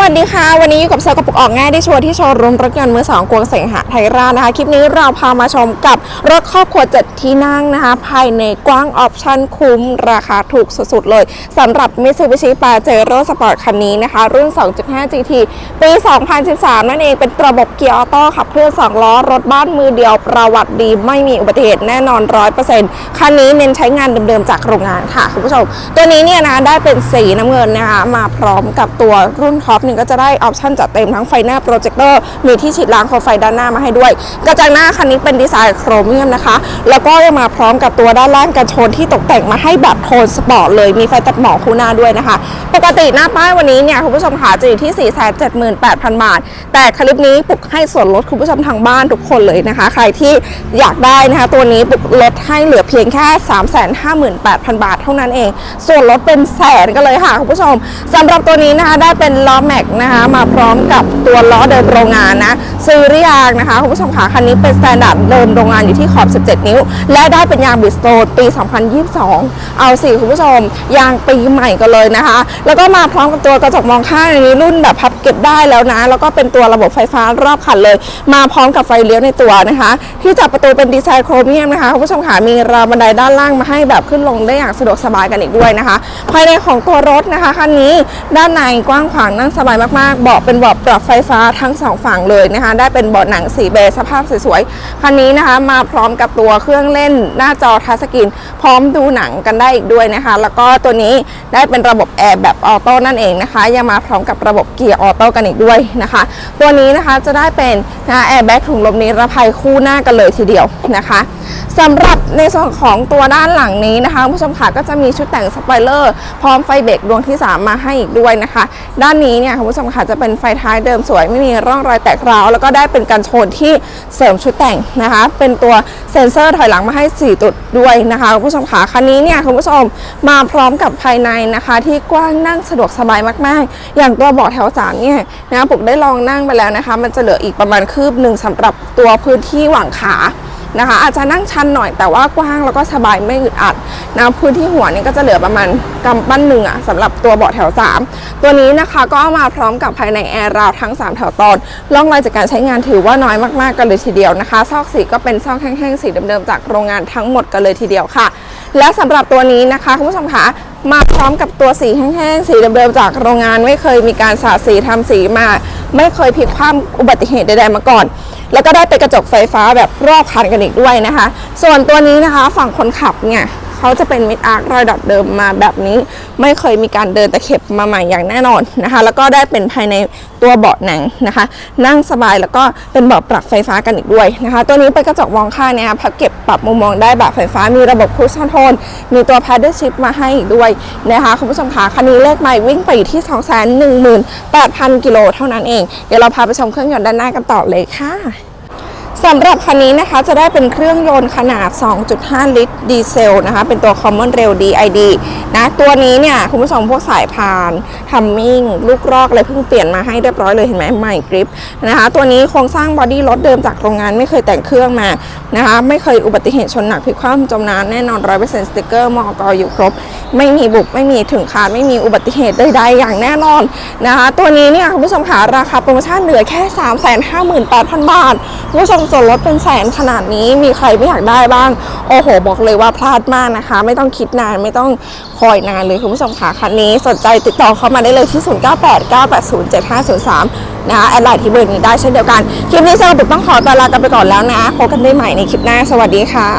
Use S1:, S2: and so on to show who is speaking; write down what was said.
S1: วัสดีค่ะ วันนี้อยู่กับเซลกระปุกออกง่ายได้ชัวร์ที่โชว์รูมรถยนต์มือสองกวงเสงหะไทยราชนะคะ คลิปนี้เราพามาชมกับรถครอบครัวเจ็ดที่นั่งนะคะ ภายในกว้างออปชั่นคุ้ม ราคาถูกสุดๆเลยสำหรับ Mitsubishi Pajero Sport คันนี้นะคะ รุ่น 2.5 GT ปี 2013 นั่นเองเป็นระบบเกียร์ออโต้ขับเคลื่อน 2 ล้อ รถบ้านมือเดียวประวัติดีไม่มีอุบัติเหตุแน่นอน 100%คันนี้เน้นใช้งานเดิมๆจากโรงงานค่ะคุณผู้ชมตัวนี้เนี่ยนะได้เป็นสีน้ำเงินนะคะมาพร้อมกับตัวรุ่นท็อปนี่ก็จะได้ออปชั่นจัดเต็มทั้งไฟหน้าโปรเจคเตอร์มีที่ฉีดล้างโคมไฟด้านหน้ามาให้ด้วย กระจังหน้าคันนี้เป็นดีไซน์โครเมียมนะคะ แล้วก็ยังมาพร้อมกับตัวด้านล่างกันชนที่ตกแต่งมาให้แบบโทนสปอร์ตเลยมีไฟตัดหมอกคู่หน้าด้วยนะคะ ปกติหน้าป้ายวันนี้เนี่ยคุณผู้ชมหาจะอยู่ที่ 478,000 บาท แต่คลิปนี้ปุกให้ส่วนลดคุณผู้ชมทางบ้านทุกคนเลยนะคะ ใครที่อยากได้นะคะ ตัวนี้ปุกลดให้เหลือเพียงแค่ 358,000 บาทเท่านั้นเอง ส่วนลดเป็นแสนกันเลยค่ะคุณผู้ชมสำหรับตัวนี้นะคะได้เป็นล้อแม็กนะคะมาพร้อมกับตัวล้อเดิมโรงงานนะซื้อหรือยังนะคะคุณผู้ชมคะคันนี้เป็นสแตนดาร์ดเดิมโรงงานอยู่ที่ขอบ 17 นิ้ว และได้เป็นยางบิสโตนปี 2022 เอาสิคุณผู้ชม ยางปีใหม่กันเลยนะคะ แล้วก็มาพร้อมกับตัวกระจกมองข้างนนี้รุ่นแบบพับเก็บได้แล้วนะ แล้วก็เป็นตัวระบบไฟฟ้ารอบคันเลย มาพร้อมกับไฟเลี้ยวในตัวนะคะ ที่จับประตูเป็นดีไซน์โครเมียมนะคะคุณผู้ชมคะมีราวบันไดด้านล่างมาให้แบบขึ้นลงได้อย่างสะดวกสบายกันอีกด้วยนะคะ ภายในของตัวรถนะคะคันนี้ด้านในกว้างขวางนั่งสบายมากๆ เบาะเป็นเบาะปรับไฟฟ้าทั้งสองฝั่งเลยนะคะ ได้เป็นเบาะหนังสีเบจสภาพสวยๆ คันนี้นะคะมาพร้อมกับตัวเครื่องเล่นหน้าจอทัชสกรีนพร้อมดูหนังกันได้อีกด้วยนะคะ แล้วก็ตัวนี้ได้เป็นระบบแอร์แบบออโต้นั่นเองนะคะ ยังมาพร้อมกับระบบเกียร์ออโต้กันอีกด้วยนะคะ ตัวนี้นะคะจะได้เป็นนะแอร์แบ็กถุงลมนิรภัยคู่หน้ากันเลยทีเดียวนะคะสำหรับในส่วนของตัวด้านหลังนี้นะคะผู้ชมค่ะก็จะมีชุดแต่งสปอยเลอร์พร้อมไฟเบรกดวงที่ 3 มาให้อีกด้วยนะคะ ด้านนี้เเนี่ยคุณผู้ชมค่ะจะเป็นไฟท้ายเดิมสวยไม่มีร่องรอยแตกร้าวแล้วก็ได้เป็นการโชนที่เสริมชุดแต่งนะคะ เป็นตัวเซ็นเซอร์ถอยหลังมาให้ 4 จุดด้วยนะคะคุณผู้ชมค่ะคันนี้เนี่ยคุณผู้ชมมาพร้อมกับภายในนะคะ ที่กว้างนั่งสะดวกสบายมาก ๆ อย่างตัวเบาะแถวสามเนี่ยนะปุกได้ลองนั่งไปแล้วนะคะ มันจะเหลืออีกประมาณคืบหนึ่งสำหรับตัวพื้นที่หว่างขา นะคะ อาจจะนั่งชันหน่อยแต่ว่ากว้างแล้วก็สบายไม่อึดอัดนะพื้นที่หัวนี่ก็จะเหลือประมาณกำปั้นหนึ่งอะสำหรับตัวเบาะแถว 3 ตัวนี้นะคะก็เอามาพร้อมกับภายในแอร์ราวทั้ง 3 แถวตอนร่องรอยจากการใช้งานถือว่าน้อยมากๆกันเลยทีเดียวนะคะ ซอกสีก็เป็นซอกแห้งๆสีเดิมๆจากโรงงานทั้งหมดกันเลยทีเดียวค่ะ และสำหรับตัวนี้นะคะคุณผู้ชมคะมาพร้อมกับตัวสีแห้งๆสีเดิมๆจากโรงงานไม่เคยมีการสาดสีทำสีมา ไม่เคยพลิกคว่ำอุบัติเหตุใดๆมาก่อน แล้วก็ได้เป็นกระจกไฟฟ้าแบบรอบคันกันอีกด้วยนะคะ ส่วนตัวนี้นะคะ ฝั่งคนขับเนี่ย เขาจะเป็นมิดอาร์ครอยดอทเดิมมาแบบนี้ ไม่เคยมีการเดินตะเข็บมาใหม่อย่างแน่นอนนะคะ แล้วก็ได้เป็นภายในตัวเบาะหนังนะคะ นั่งสบายแล้วก็เป็นเบาะปรับไฟฟ้ากันอีกด้วยนะคะ ตัวนี้เป็นกระจกมองข้างเนี่ยพับเก็บปรับมุมมองได้แบบไฟฟ้ามีระบบคูชั่นโทนมีตัว paddle shift มาให้อีกด้วยนะคะคุณผู้ชมคะคันนี้เลขใหม่วิ่งไปอยู่ที่ 218,000 กิโลเท่านั้นเอง เดี๋ยวเราพาไปชมเครื่องยนต์ด้านหน้ากันต่อเลยค่ะ สำหรับคันนี้นะคะจะได้เป็นเครื่องยนต์ขนาด 2.5 ลิตรดีเซลนะคะ เป็นตัว Common Rail DID นะ ตัวนี้เนี่ย คุณผู้ชมพวกสายพานทัมมิ่ง ลูกรอกอะไรเพิ่งเปลี่ยนมาให้เรียบร้อยเลยเห็นไหมใหม่กริปนะคะ ตัวนี้โครงสร้างบอดี้รถเดิมจากโรงงานไม่เคยแต่งเครื่องมานะคะ ไม่เคยอุบัติเหตุชนหนักพลิกคว่ำจมน้ำแน่นอน 100%สติกเกอร์มอกอยู่ครบ ไม่มีบุบไม่มีถึงขาดไม่มีอุบัติเหตุใดๆอย่างแน่นอนนะคะ ตัวนี้เนี่ยคุณผู้ชมค่ะราคาโปรโมชั่นเหลือแค่ 358,000 บาทคุณผู้ชมส่วนลดเป็นแสนขนาดนี้มีใครไม่อยากได้บ้าง โอ้โห บอกเลยว่าพลาดมากนะคะ ไม่ต้องคิดนานไม่ต้องคอยนานเลยคุณผู้ชมค่ะคันนี้สนใจติดต่อเข้ามาได้เลยที่ 0989807503 นะคะแอดไลน์ที่เบอร์นี้ได้เช่นเดียวกันคลิปนี้สำหรับบุกต้องขอตลากันไปก่อนแล้วนะพบกันได้ใหม่ในคลิปหน้าสวัสดีค่ะ